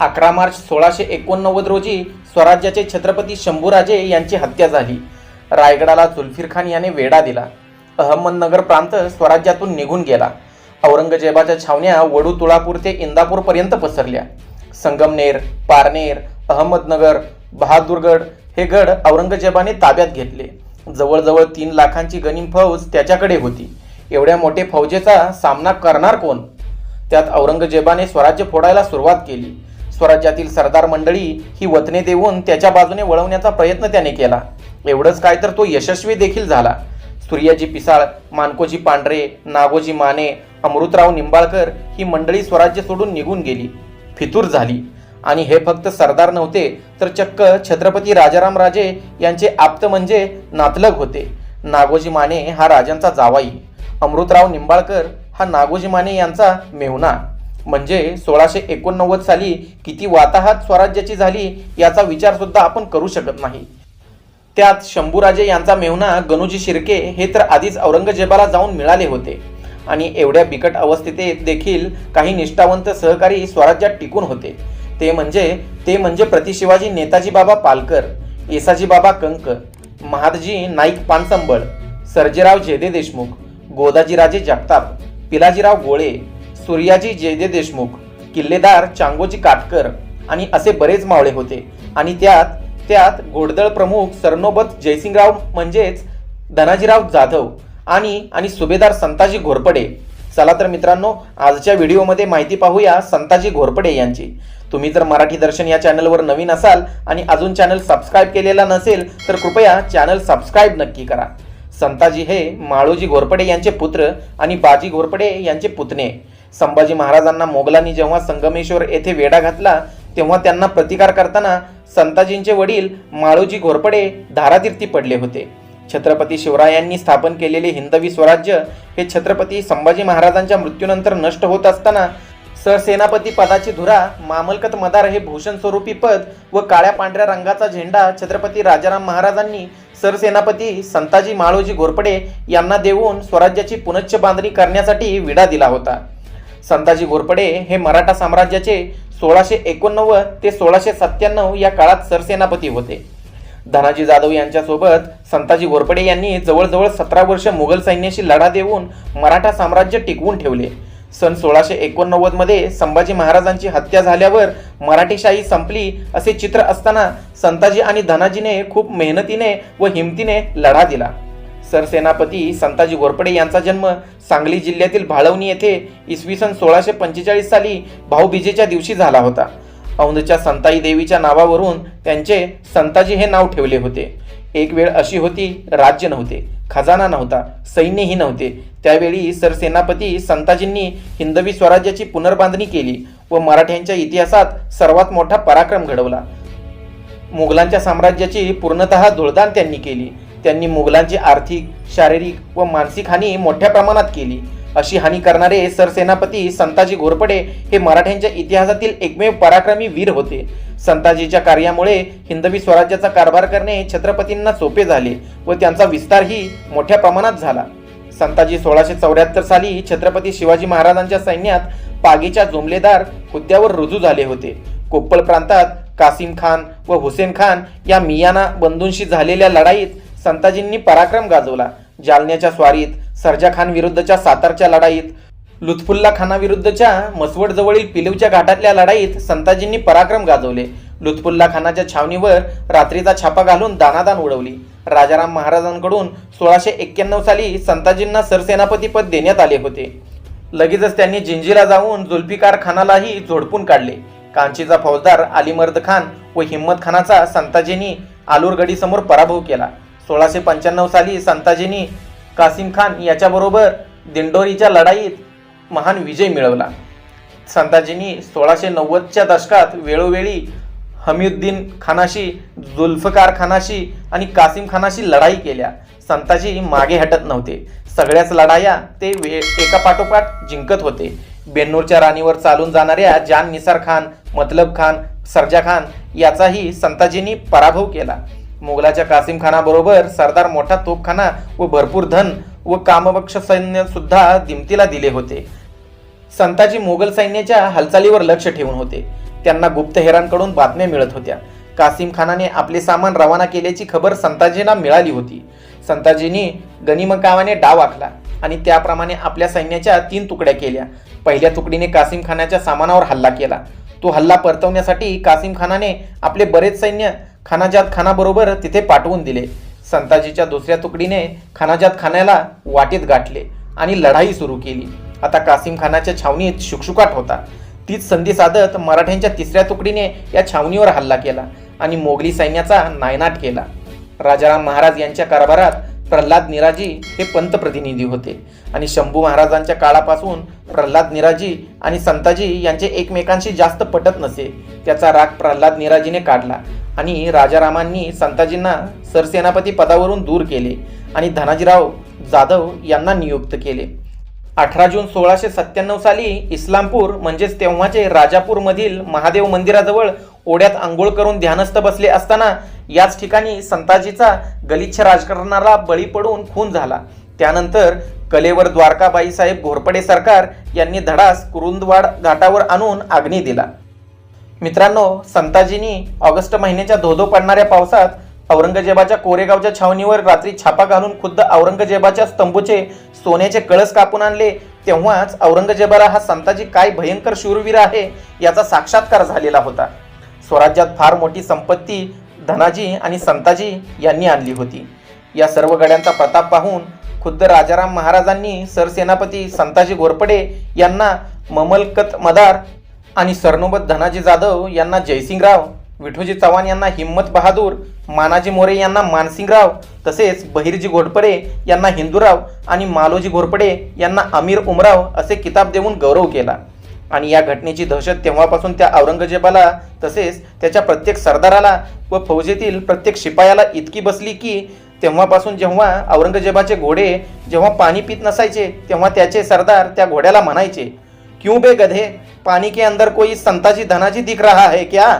अकरा मार्च सोळाशे एकोणनव्वद रोजी स्वराज्याचे छत्रपती शंभूराजे यांची हत्या झाली. रायगडाला जुल्फिर खान याने वेढा दिला. अहमदनगर प्रांत स्वराज्यातून निघून गेला. औरंगजेबाच्या छावण्या वडू तुळापूर ते इंदापूरपर्यंत पसरल्या. संगमनेर पारनेर अहमदनगर बहादूरगड हे गड औरंगजेबाने ताब्यात घेतले. जवळजवळ तीन लाखांची गनिम फौज त्याच्याकडे होती. एवढ्या मोठे फौजेचा सामना करणार कोण? त्यात औरंगजेबाने स्वराज्य फोडायला सुरुवात केली. स्वराज्यातील सरदार मंडळी ही वतने देऊन त्याच्या बाजूने वळवण्याचा प्रयत्न त्याने केला. एवढंच काय तर तो यशस्वी देखील झाला. सूर्याजी पिसाळ मानकोजी पांढरे नागोजी माने अमृतराव निंबाळकर ही मंडळी स्वराज्य सोडून निघून गेली. फितूर झाली. आणि हे फक्त सरदार नव्हते तर चक्क छत्रपती राजाराम राजे यांचे आप्त म्हणजे नातलग होते. नागोजी माने हा राजांचा जावाई. अमृतराव निंबाळकर हा नागोजी माने यांचा मेहुणा. म्हणजे सोळाशे एकोणनव्वद साली किती वाताहात स्वराज्याची झाली याचा विचार सुद्धा आपण करू शकत नाही. त्यात शंभूराजे यांचा मेहुणा गणूजी शिर्के हे तर आधीच औरंगजेबाला जाऊन मिळाले होते. आणि एवढ्या बिकट अवस्थेत देखील काही निष्ठावंत सहकारी स्वराज्यात टिकून होते. ते म्हणजे ते म्हणजे प्रतिशिवाजी नेताजी बाबा पालकर येसाजी बाबा कंक महादजी नाईक पानसंबळ सर्जेराव जेदे देशमुख गोदाजीराजे जगताप पिलाजीराव गोळे सूर्याजी जयदे देशमुख किल्लेदार चांगोजी काटकर आणि असे बरेच मावळे होते. आणि त्यात त्यात घोडदळ प्रमुख सरनोबत जयसिंगराव म्हणजेच धनाजीराव जाधव आणि आणि सुभेदार संताजी घोरपडे. चला तर मित्रांनो आजच्या व्हिडिओमध्ये माहिती पाहूया संताजी घोरपडे यांची. तुम्ही जर मराठी दर्शन या चॅनलवर नवीन असाल आणि अजून चॅनल सबस्क्राईब केलेला नसेल तर कृपया चॅनल सबस्क्राईब नक्की करा. संताजी हे माळोजी घोरपडे यांचे पुत्र आणि बाजी घोरपडे यांचे पुतणे. संभाजी महाराजांना मोगलांनी जेव्हा संगमेश्वर येथे वेढा घातला तेव्हा त्यांना प्रतिकार करताना संताजींचे वडील माळोजी घोरपडे धारातीर्थी पडले होते. छत्रपती शिवरायांनी स्थापन केलेले हिंदवी स्वराज्य हे छत्रपती संभाजी महाराजांच्या मृत्यूनंतर नष्ट होत असताना सरसेनापती पदाची धुरा मामलकत मदार हे भूषण स्वरूपी पद व काळ्या पांढऱ्या रंगाचा झेंडा छत्रपती राजाराम महाराजांनी सरसेनापती संताजी माळोजी घोरपडे यांना देऊन स्वराज्याची पुनच्च बांधणी करण्यासाठी विडा दिला होता. संताजी घोरपडे हे मराठा साम्राज्याचे सोळाशे एकोणनव्वद ते सोळाशे सत्त्याण्णव या काळात सरसेनापती होते. धनाजी जाधव यांच्यासोबत संताजी घोरपडे यांनी जवळजवळ सतरा वर्ष मुघल सैन्याशी लढा देऊन मराठा साम्राज्य टिकवून ठेवले. सन सोळाशे एकोणनव्वदमध्ये संभाजी महाराजांची हत्या झाल्यावर मराठीशाही संपली असे चित्र असताना संताजी आणि धनाजीने खूप मेहनतीने व हिमतीने लढा दिला. सरसेनापती संताजी घोरपडे यांचा जन्म सांगली जिल्ह्यातील भाळवणी येथे इसवी सन सोळाशे पंचेचाळीस साली भाऊबीजेच्या दिवशी झाला होता. औंधच्या संताई देवीच्या नावावरून त्यांचे संताजी हे नाव ठेवले होते. एक वेळ अशी होती राज्य नव्हते खजाना नव्हता सैन्यही नव्हते. त्यावेळी सरसेनापती संताजींनी हिंदवी स्वराज्याची पुनर्बांधणी केली व मराठ्यांच्या इतिहासात सर्वात मोठा पराक्रम घडवला. मुघलांच्या साम्राज्याची पूर्णतः धुळदान त्यांनी केली. त्यांनी मुघलांची आर्थिक शारीरिक व मानसिक हानी मोठ्या प्रमाणात केली. अशी हानी करणारे सरसेनापती संताजी घोरपडे हे मराठ्यांच्या इतिहासातील एकमेव पराक्रमी वीर होते. संताजीच्या कार्यामुळे हिंदवी स्वराज्याचा कारभार करणे छत्रपतींना सोपे झाले व त्यांचा विस्तारही मोठ्या प्रमाणात झाला. संताजी सोळाशे चौऱ्याहत्तर साली छत्रपती शिवाजी महाराजांच्या सैन्यात पागीच्या जुमलेदार हुद्द्यावर रुजू झाले होते. कोप्पळ प्रांतात कासिम खान व हुसेन खान या मियाना बंधूंशी झालेल्या लढाईत संताजींनी पराक्रम गाजवला. जालन्याच्या स्वारीत सरजा खान विरुद्धच्या सातारच्या लढाईत लुत्फुल्ला खानाविरुद्धच्या मसवडजवळील पिलीवच्या घाटातल्या लढाईत संताजींनी पराक्रम गाजवले. लुत्फुल्ला खानाच्या छावणीवर रात्रीचा छापा घालून दानादान उडवली. राजाराम महाराजांकडून सोळाशे एक्क्याण्णव साली संताजींना सरसेनापती पद देण्यात आले होते. लगेचच त्यांनी जिंजीला जाऊन जुल्फिकार खानालाही झोडपून काढले. कांचीचा फौजदार अलीमर्द खान व हिम्मत खानाचा संताजींनी आलूरगडीसमोर पराभव केला. सोळाशे पंच्याण्णव साली संताजींनी कासिम खान याच्याबरोबर दिंडोरीच्या लढाईत महान विजय मिळवला. संताजींनी सोळाशे नव्वदच्या दशकात वेळोवेळी हमीउद्दीन खानाशी जुल्फकार खानाशी आणि कासिम खानाशी लढाई केल्या. संताजी मागे हटत नव्हते. सगळ्याच लढाया ते वे एका पाठोपाठ जिंकत होते. बेन्नूरच्या राणीवर चालून जाणाऱ्या जान निसार खान मतलब खान सरजा खान याचाही संताजींनी पराभव केला. मुघलाच्या कासिम खानाबरोबर सरदार मोठा तोपखाना व भरपूर धन व कामबक्ष सैन्य सुद्धा दिमतीला दिले होते. संताजी मोगल सैन्याच्या हालचालीवर लक्ष ठेवून होते. त्यांना गुप्तहेरांकडून बातम्या मिळत होत्या. कासिम खानाने आपले सामान रवाना केल्याची खबर संताजींना मिळाली होती. संताजींनी गनिमकावाने डाव आखला आणि त्याप्रमाणे आपल्या सैन्याच्या तीन तुकड्या केल्या. पहिल्या तुकडीने कासिम खानाच्या सामानावर हल्ला केला. तो हल्ला परतवण्यासाठी कासिम खानाने आपले बरेच सैन्य खानाजात खानाबरोबर तिथे पाठवून दिले. संताजीच्या दुसऱ्या तुकडीने खानाजात खानाला वाटेत गाठले आणि लढाई सुरू केली. आता कासिम खानाच्या छावणीत शुकशुकाट होता. तीच संधी साधत मराठ्यांच्या तिसऱ्या तुकडीने या छावणीवर हल्ला केला आणि मोगली सैन्याचा नायनाट केला. राजाराम महाराज यांच्या कारभारात प्रल्हाद निराजी हे पंतप्रतिनिधी होते. आणि शंभू महाराजांच्या काळापासून प्रल्हाद निराजी आणि संताजी यांचे एकमेकांशी जास्त पटत नसे. त्याचा राग प्रल्हाद निराजीने काढला आणि राजारामांनी संताजींना सरसेनापती पदावरून दूर केले आणि धनाजीराव जाधव यांना नियुक्त केले. अठरा जून सोळाशे सत्त्याण्णव साली इस्लामपूर म्हणजेच तेव्हाचे राजापूरमधील महादेव मंदिराजवळ ओढ्यात आंघोळ करून ध्यानस्थ बसले असताना याच ठिकाणी संताजीचा गलिच्छ राजकारणाला बळी पडून खून झाला. त्यानंतर कलेवर द्वारकाबाई साहेब घोरपडे सरकार यांनी धडास कुरुंदवाड घाटावर आणून अग्नी दिला. मित्रांनो संताजींनी ऑगस्ट महिन्याच्या धोधो पडणाऱ्या पावसात औरंगजेबाच्या कोरेगावच्या छावणीवर रात्री छापा घालून खुद्द औरंगजेबाच्या स्तंभूचे सोन्याचे कळस कापून आणले. तेव्हाच औरंगजेबाला हा संताजी काय भयंकर शूरवीर आहे याचा साक्षात्कार झालेला होता. स्वराज्यात फार मोठी संपत्ती धनाजी आणि संताजी यांनी आणली होती. या सर्व गड्यांचा प्रताप पाहून खुद्द राजाराम महाराजांनी सरसेनापती संताजी घोरपडे यांना ममलकत मदार आणि सरनोबत धनाजी जाधव यांना जयसिंगराव विठोजी चव्हाण यांना हिम्मत बहादूर मानाजी मोरे यांना मानसिंगराव तसेच बहिरजी घोरपडे यांना हिंदूराव आणि मालोजी घोरपडे यांना अमीर उमराव असे किताब देऊन गौरव केला. आणि या घटनेची दहशत तेव्हापासून त्या औरंगजेबाला तसेच त्याच्या प्रत्येक सरदाराला व फौजेतील प्रत्येक शिपायाला इतकी बसली की तेव्हापासून जेव्हा औरंगजेबाचे घोडे जेव्हा पाणी पित नसायचे तेव्हा त्याचे सरदार त्या घोड्याला म्हणायचे क्यों बे गधे? पाणी के अंदर कोई संताजी धनाजी दिख रहा है क्या?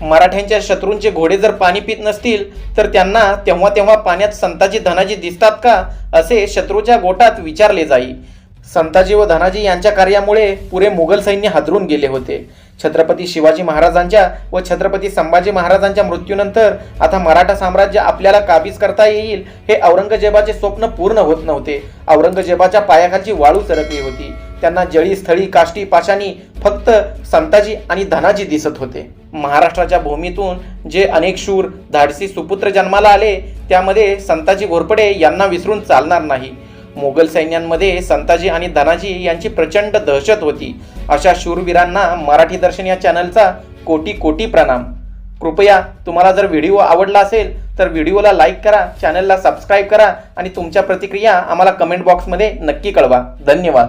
मराठ्यांच्या शत्रूंचे घोडे जर पाणी पित नसतील तर त्यांना तेव्हा तेव्हा पाण्यात संताजी धनाजी दिसतात का असे शत्रूच्या गोटात विचारले जाई. संताजी व धनाजी यांच्या कार्यामुळे पुरे मुघल सैन्य हादरून गेले होते. छत्रपती शिवाजी महाराजांच्या व छत्रपती संभाजी महाराजांच्या मृत्यूनंतर आता मराठा साम्राज्य आपल्याला काबीज करता येईल हे औरंगजेबाचे स्वप्न पूर्ण होत नव्हते. औरंगजेबाच्या पायाखालची वाळू सरकली होती. त्यांना जळी स्थळी काष्टी पाशानी फक्त संताजी आणि धनाजी दिसत होते. महाराष्ट्राच्या भूमीतून जे अनेक शूर धाडसी सुपुत्र जन्माला आले त्यामध्ये संताजी घोरपडे यांना विसरून चालणार नाही. मोगल सैन्यांमध्ये संताजी आणि धनाजी यांची प्रचंड दहशत होती. अशा शूरवीरांना मराठी दर्शन या चॅनलचा कोटी कोटी प्रणाम. कृपया तुम्हाला जर व्हिडिओ आवडला असेल तर व्हिडिओला लाईक करा चॅनलला सबस्क्राईब करा आणि तुमच्या प्रतिक्रिया आम्हाला कमेंट बॉक्समध्ये नक्की कळवा. धन्यवाद.